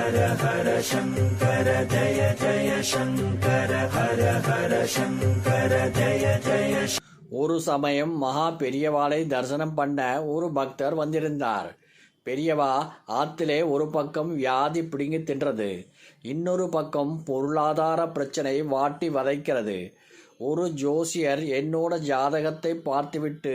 ஹர ஹர சங்கர ஜய ஜய சங்கர ஹர ஹர சங்கர ஜய ஜய ஒரு சமயம் மகா பெரியவாளை தரிசனம் பண்ண ஒரு பக்தர் வந்திருந்தார். பெரியவா ஆத்திலே ஒரு பக்கம் வியாதி பிடுங்கி தின்றது இன்னொரு பக்கம் பொருளாதார பிரச்சனை வாட்டி வதைக்கிறது. ஒரு ஜோசியர் என்னோட ஜாதகத்தை பார்த்துவிட்டு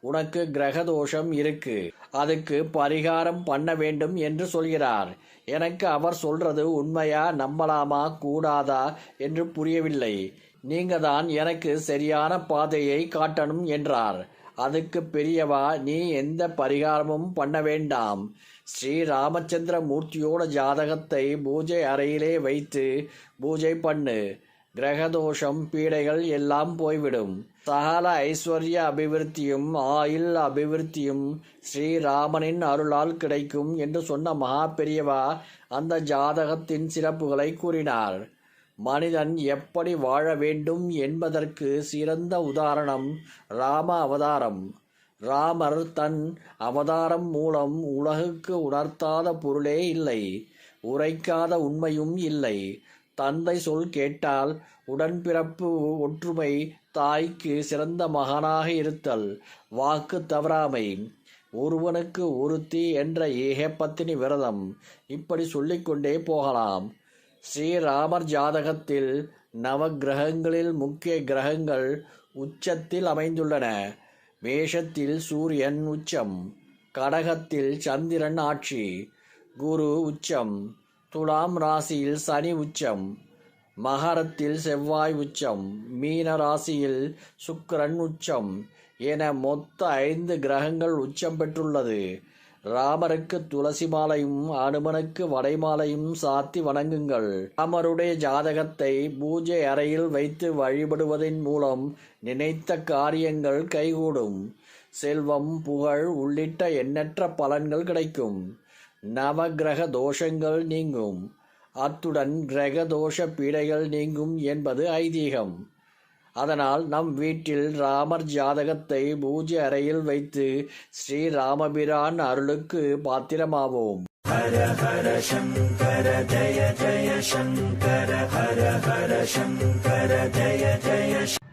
உனக்கு கிரக தோஷம் இருக்கு. அதுக்கு பரிகாரம் பண்ண வேண்டும் என்று சொல்கிறார். எனக்கு அவர் சொல்றது உண்மையா நம்பலாமா கூடாதா என்று புரியவில்லை. நீங்க தான் எனக்கு சரியான பாதையை காட்டணும் என்றார். அதுக்கு பெரியவா நீ எந்த பரிகாரமும் பண்ண வேண்டாம். ஸ்ரீ ராமச்சந்திர மூர்த்தியோட ஜாதகத்தை பூஜை அறையிலே வைத்து பூஜை பண்ணு. கிரகதோஷம் பீடைகள் எல்லாம் போய்விடும். சகல ஐஸ்வர்ய அபிவிருத்தியும் ஆயுள் அபிவிருத்தியும் ஸ்ரீராமனின் அருளால் கிடைக்கும் என்று சொன்ன மகா பெரியவா அந்த ஜாதகத்தின் சிறப்புகளை கூறினார். மனிதன் எப்படி வாழ வேண்டும் என்பதற்கு சிறந்த உதாரணம் ராம அவதாரம். ராமர் தன் அவதாரம் மூலம் உலகுக்கு உணர்த்தாத பொருளே இல்லை உரைக்காத உண்மையும் இல்லை. தந்தை சொல் கேட்டால் உடன்பிறப்பு ஒற்றுமை தாய்க்கு சிறந்த மகனாக இருத்தல். வாக்கு தவறாமை. ஒருவனுக்கு ஒருத்தி என்ற ஏகப்பத்தினி விரதம். இப்படி சொல்லிக்கொண்டே போகலாம். ஸ்ரீராமர் ஜாதகத்தில் நவ கிரகங்களில் முக்கிய கிரகங்கள் உச்சத்தில் அமைந்துள்ளன. மேஷத்தில் சூரியன் உச்சம். கடகத்தில் சந்திரன் ஆட்சி. குரு உச்சம். துலாம் ராசியில் சனி உச்சம் மகரத்தில் செவ்வாய் உச்சம் மீன ராசியில் சுக்கரன் உச்சம் என மொத்த ஐந்து கிரகங்கள் உச்சம் பெற்றுள்ளது. ராமருக்கு துளசி மாலையும் அனுமனுக்கு வடைமாலையும் சாத்தி வணங்குங்கள். ராமருடைய ஜாதகத்தை பூஜை அறையில் வைத்து வழிபடுவதன் மூலம் நினைத்த காரியங்கள் கைகூடும். செல்வம் புகழ் உள்ளிட்ட எண்ணற்ற பலன்கள் கிடைக்கும். நவகிரக தோஷங்கள் நீங்கும். அத்துடன் கிரக தோஷ பீடைகள் நீங்கும் என்பது ஐதீகம். அதனால் நம் வீட்டில் ராமர் ஜாதகத்தை பூஜை அறையில் வைத்து ஸ்ரீ ராமபிரான் அருளுக்கு பாத்திரமாவோம். ஹர ஹர சங்கர ஜய ஜய சங்கர ஹர ஹர சங்கர ஜய ஜய